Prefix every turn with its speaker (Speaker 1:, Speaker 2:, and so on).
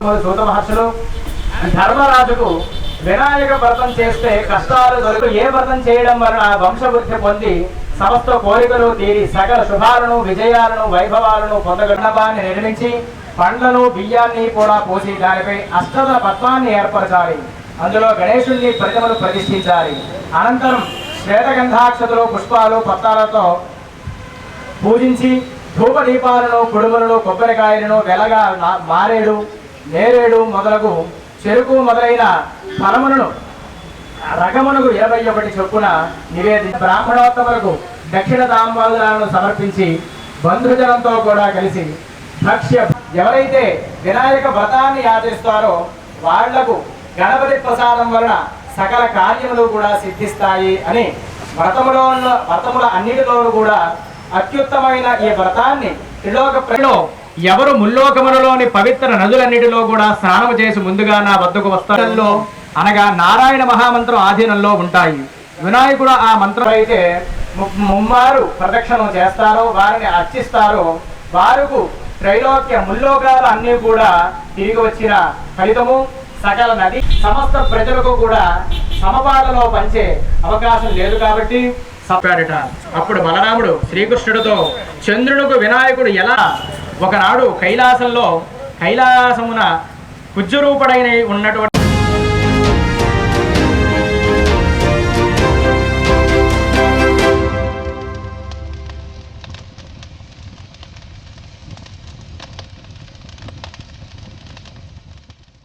Speaker 1: సూత మహర్షులు ధర్మరాజుకు వినాయక వ్రతం చేస్తే కష్టాలు దొరికి ఏ వ్రతం చేయడం వలన వంశవృద్ధి పొంది సమస్త కోరికలు తీరి సకల శుభాలను విజయాలను వైభవాలను పొందగడపాన్ని నిర్మించి పండ్లను బియ్యాన్ని కూడా పోసి దానిపై అష్టద పద్మాన్ని ఏర్పరచాలి. అందులో గణేశుణ్ణి ప్రతిమలు ప్రతిష్ఠించాలి. అనంతరం శ్వేతగంధాక్షతలు పుష్పాలు పత్రాలతో పూజించి ధూపదీపాలను కుడుములను కొబ్బరికాయలను వెలగా నా- మారేడు నేరేడు మొదలగు చెరుకు మొదలైన ఫలములను రకమునకు ఇరవై ఒకటి చొప్పున నివేది బ్రాహ్మణోత్తములకు దక్షిణ తాంబాదులను సమర్పించి బంధుజనంతో కూడా కలిసి భక్ష్య ఎవరైతే వినాయక వ్రతాన్ని ఆచరిస్తారో వాళ్ళకు గణపతి ప్రసాదం వలన సకల కార్యములు కూడా సిద్ధిస్తాయి అని వ్రతములో ఉన్న వ్రతముల అన్నిటిలోనూ కూడా అత్యుత్తమైన ఈ వ్రతాన్ని త్రిలోక ప్రజలో ఎవరు ముల్లోకములలోని పవిత్ర నదులన్నిటిలో కూడా స్నానము చేసి ముందుగా నా వద్దకు వస్తారో అనగా నారాయణ మహామంత్రం ఆధీనంలో ఉంటాయి. వినాయకుడు ఆ మంత్రం అయితే ముమ్మారు ప్రదక్షిణం చేస్తారో వారిని అర్చిస్తారో వారుకు త్రైలోక్య ముల్లోకాలు అన్నీ కూడా తిరిగి వచ్చిన ఫలితము. సకల నది సమస్త ప్రజలకు కూడా సమపాలలో పంచే అవకాశం లేదు కాబట్టి చెప్పాడట అప్పుడు బలరాముడు శ్రీకృష్ణుడితో చంద్రునికి వినాయకుడు ఎలా ఒకనాడు కైలాసంలో కైలాసమున కుజ్జరూపుడైన ఉన్నటువంటి